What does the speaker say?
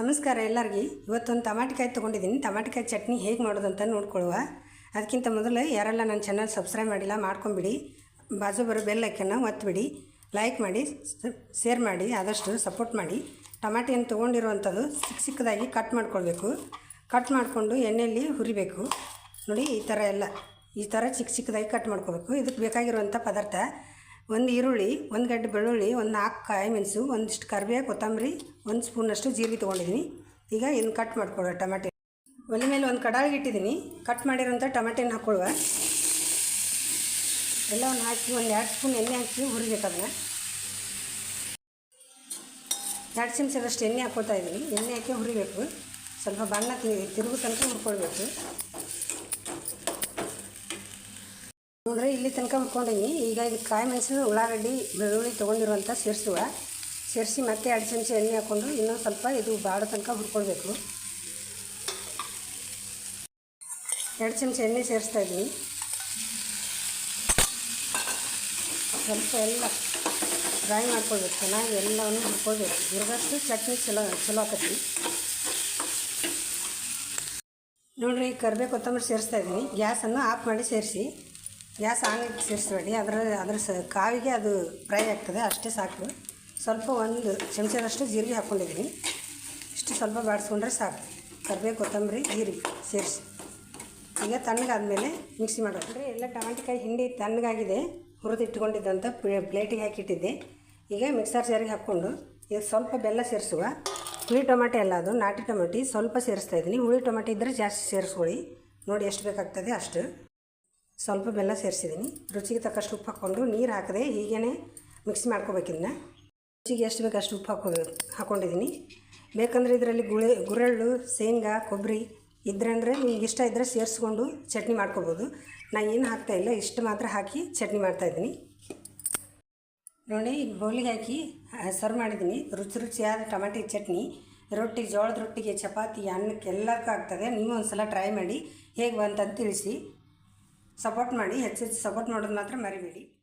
ನಮಸ್ಕಾರ ಎಲ್ಲರಿಗೆ. ಇವತ್ತೊಂದು ತಮಾಟಿಕಾಯಿ ತೊಗೊಂಡಿದ್ದೀನಿ. ತಮಾಟಿಕಾಯಿ ಚಟ್ನಿ ಹೇಗೆ ಮಾಡೋದು ಅಂತ ನೋಡ್ಕೊಳ್ಳುವ. ಅದಕ್ಕಿಂತ ಮೊದಲು ಯಾರೆಲ್ಲ ನನ್ನ ಚಾನಲ್ ಸಬ್ಸ್ಕ್ರೈಬ್ ಮಾಡಿಲ್ಲ, ಮಾಡ್ಕೊಂಬಿಡಿ. ಬಾಜು ಬರೋ ಬೆಲ್ ಐಕನ್ನ ಒತ್ತಿಬಿಡಿ ಲೈಕ್ ಮಾಡಿ ಶೇರ್ ಮಾಡಿ, ಆದಷ್ಟು ಸಪೋರ್ಟ್ ಮಾಡಿ. ಟಮಾಟಿಯನ್ನು ತೊಗೊಂಡಿರುವಂಥದ್ದು ಸಿಕ್ಕ ಚಿಕ್ಕದಾಗಿ ಕಟ್ ಮಾಡ್ಕೊಳ್ಬೇಕು. ಕಟ್ ಮಾಡಿಕೊಂಡು ಎಣ್ಣೆಯಲ್ಲಿ ಹುರಿಬೇಕು. ನೋಡಿ, ಈ ಥರ ಎಲ್ಲ, ಈ ಥರ ಚಿಕ್ಕ ಚಿಕ್ಕದಾಗಿ ಕಟ್ ಮಾಡ್ಕೋಬೇಕು ಇದಕ್ಕೆ ಬೇಕಾಗಿರುವಂಥ ಪದಾರ್ಥ ಒಂದು ಈರುಳ್ಳಿ, ಒಂದು ಗಡ್ಡೆ ಬೆಳ್ಳುಳ್ಳಿ, ಒಂದು ನಾಲ್ಕು ಕಾಯಿ ಮೆಣಸು, ಒಂದಿಷ್ಟು ಕರಿಬೇವು, ಕೊತ್ತಂಬರಿ, ಒಂದು ಸ್ಪೂನಷ್ಟು ಜೀರಿಗೆ ತೊಗೊಂಡಿದ್ದೀನಿ. ಈಗ ಇನ್ನು ಕಟ್ ಮಾಡ್ಕೊಳ್ಳೋ ಟಮಾಟೆ. ಒಲೆ ಮೇಲೆ ಒಂದು ಕಡಾಯಿ ಇಟ್ಟಿದ್ದೀನಿ. ಕಟ್ ಮಾಡಿರೋಂಥ ಟಮಾಟೆನ ಹಾಕ್ಕೊಳ್ಳುವ. ಎಲ್ಲವನ್ನು ಹಾಕಿ ಒಂದು ಎರಡು ಸ್ಪೂನ್ ಎಣ್ಣೆ ಹಾಕಿ ಹುರಿಬೇಕು ಅದನ್ನು. ಎರಡು ಚಮಚದಷ್ಟು ಎಣ್ಣೆ ಹಾಕ್ಕೊತಾ ಇದ್ದೀನಿ. ಎಣ್ಣೆ ಹಾಕಿ ಹುರಿಬೇಕು. ಸ್ವಲ್ಪ ಬಣ್ಣ ತಿರುಗು ತನಕ ಹುರ್ಕೊಳ್ಬೇಕು. ನೋಡ್ರಿ, ಇಲ್ಲಿ ತನಕ ಹುರ್ಕೊಂಡೀನಿ ಈಗ ಇದು ಕಾಯಿ ಮೆಣಸು ಉಳ್ಳಾಗಡ್ಡಿ, ಬೆಳ್ಳುಳ್ಳಿ ತೊಗೊಂಡಿರುವಂಥ ಸೇರಿಸುವ. ಸೇರಿಸಿ ಮತ್ತೆ ಎರಡು ಚಮಚ ಎಣ್ಣೆ ಹಾಕ್ಕೊಂಡು ಇನ್ನೊಂದು ಸ್ವಲ್ಪ ಇದು ಬಾಡ ತನಕ ಹುರ್ಕೊಳ್ಬೇಕು ಎರಡು ಚಮಚ ಎಣ್ಣೆ ಸೇರಿಸ್ತಾ ಇದ್ದೀನಿ. ಸ್ವಲ್ಪ ಎಲ್ಲ ಫ್ರೈ ಮಾಡ್ಕೊಳ್ಬೇಕು, ಚೆನ್ನಾಗಿ ಎಲ್ಲವನ್ನು ಹುರ್ಕೊಳ್ಬೇಕು. ಹುರಿದಷ್ಟು ಚಟ್ನಿ ಚಲೋ ಚಲೋ ಆಕತಿ. ನೋಡಿರಿ ಕರಿಬೇವು ಕೊತ್ತಂಬರಿ ಸೇರಿಸ್ತಾ ಇದ್ದೀನಿ. ಗ್ಯಾಸನ್ನು ಆಫ್ ಮಾಡಿ ಸೇರಿಸಿ. ಗ್ಯಾಸ್ ಆನ್ ಇಟ್ಟು ಅದರ ಅದರ ಸ, ಕಾವಿಗೆ ಅದು ಫ್ರೈ ಆಗ್ತದೆ, ಅಷ್ಟೇ ಸಾಕು. ಸ್ವಲ್ಪ ಒಂದು ಚಮಚದಷ್ಟು ಜೀರಿಗೆ ಹಾಕ್ಕೊಂಡಿದ್ದೀನಿ ಇಷ್ಟು ಸ್ವಲ್ಪ ಬಾಡಿಸ್ಕೊಂಡ್ರೆ ಸಾಕು. ಕರಿಬೇವು, ಕೊತ್ತಂಬರಿ, ಜೀರಿಗೆ ಸೇರಿಸಿ. ಈಗ ತಣ್ಣಗಾದ್ಮೇಲೆ ಮಿಕ್ಸಿ ಮಾಡೋದ್ರಿ ಎಲ್ಲ ಟಮಾಟಿಕಾಯಿ ಹಿಂಡಿ ತಣ್ಣಗಾಗಿದೆ ಹುರಿದಿಟ್ಕೊಂಡಿದ್ದಂಥ ಪ್ಲೇಟಿಗೆ ಹಾಕಿಟ್ಟಿದ್ದೆ. ಈಗ ಮಿಕ್ಸರ್ ಜಾರಿಗೆ ಹಾಕ್ಕೊಂಡು ಈಗ ಸ್ವಲ್ಪ ಬೆಲ್ಲ ಸೇರಿಸುವ. ಹುಳಿ ಟೊಮಾಟೆ ಅಲ್ಲ ಅದು, ನಾಟಿ ಟೊಮಾಟಿ ಸ್ವಲ್ಪ ಸೇರಿಸ್ತಾ ಇದ್ದೀನಿ. ಹುಳಿ ಟೊಮಾಟಿ ಇದ್ದರೆ ಜಾಸ್ತಿ ಸೇರಿಸ್ಕೊಳ್ಳಿ. ನೋಡಿ ಎಷ್ಟು ಬೇಕಾಗ್ತದೆ ಅಷ್ಟು. ಸ್ವಲ್ಪ ಬೆಲ್ಲ ಸೇರಿಸಿದ್ದೀನಿ. ರುಚಿಗೆ ತಕ್ಕಷ್ಟು ಉಪ್ಪು ಹಾಕ್ಕೊಂಡು ನೀರು ಹಾಕದೆ ಹೀಗೇ ಮಿಕ್ಸ್ ಮಾಡ್ಕೋಬೇಕಿನ್ನ ರುಚಿಗೆ ಎಷ್ಟು ಬೇಕು ಅಷ್ಟು ಉಪ್ಪು ಹಾಕೋ ಹಾಕ್ಕೊಂಡಿದ್ದೀನಿ ಬೇಕಂದರೆ ಇದರಲ್ಲಿ ಗುಳೆ, ಗುರಳ್ಳು, ಶೇಂಗಾ ಕೊಬ್ಬರಿ ಇದ್ರೆ ಅಂದರೆ ನಿಮ್ಗೆ ಇಷ್ಟ ಇದ್ದರೆ ಸೇರಿಸ್ಕೊಂಡು ಚಟ್ನಿ ಮಾಡ್ಕೋಬೋದು. ನಾನು ಏನು ಹಾಕ್ತಾಯಿಲ್ಲ ಇಷ್ಟು ಮಾತ್ರ ಹಾಕಿ ಚಟ್ನಿ ಮಾಡ್ತಾಯಿದ್ದೀನಿ ನೋಡಿ, ಈಗ ಬೌಲಿಗೆ ಹಾಕಿ ಸರ್ವ್ ಮಾಡಿದ್ದೀನಿ. ರುಚಿ ರುಚಿಯಾದ ಟಮಾಟಿ ಚಟ್ನಿ, ರೊಟ್ಟಿ, ಜೋಳದ ರೊಟ್ಟಿಗೆ, ಚಪಾತಿ, ಅನ್ನಕ್ಕೆ ಎಲ್ಲಕ್ಕೂ ಆಗ್ತದೆ. ನೀವು ಒಂದು ಸಲ ಟ್ರೈ ಮಾಡಿ, ಹೇಗೆ ಬಂತಂತ ತಿಳಿಸಿ. ಸಪೋರ್ಟ್ ಮಾಡಿ ಹೆಚ್ಚು ಸಪೋರ್ಟ್ ಮಾಡೋದು ಮಾತ್ರ ಮರಿಬೇಡಿ.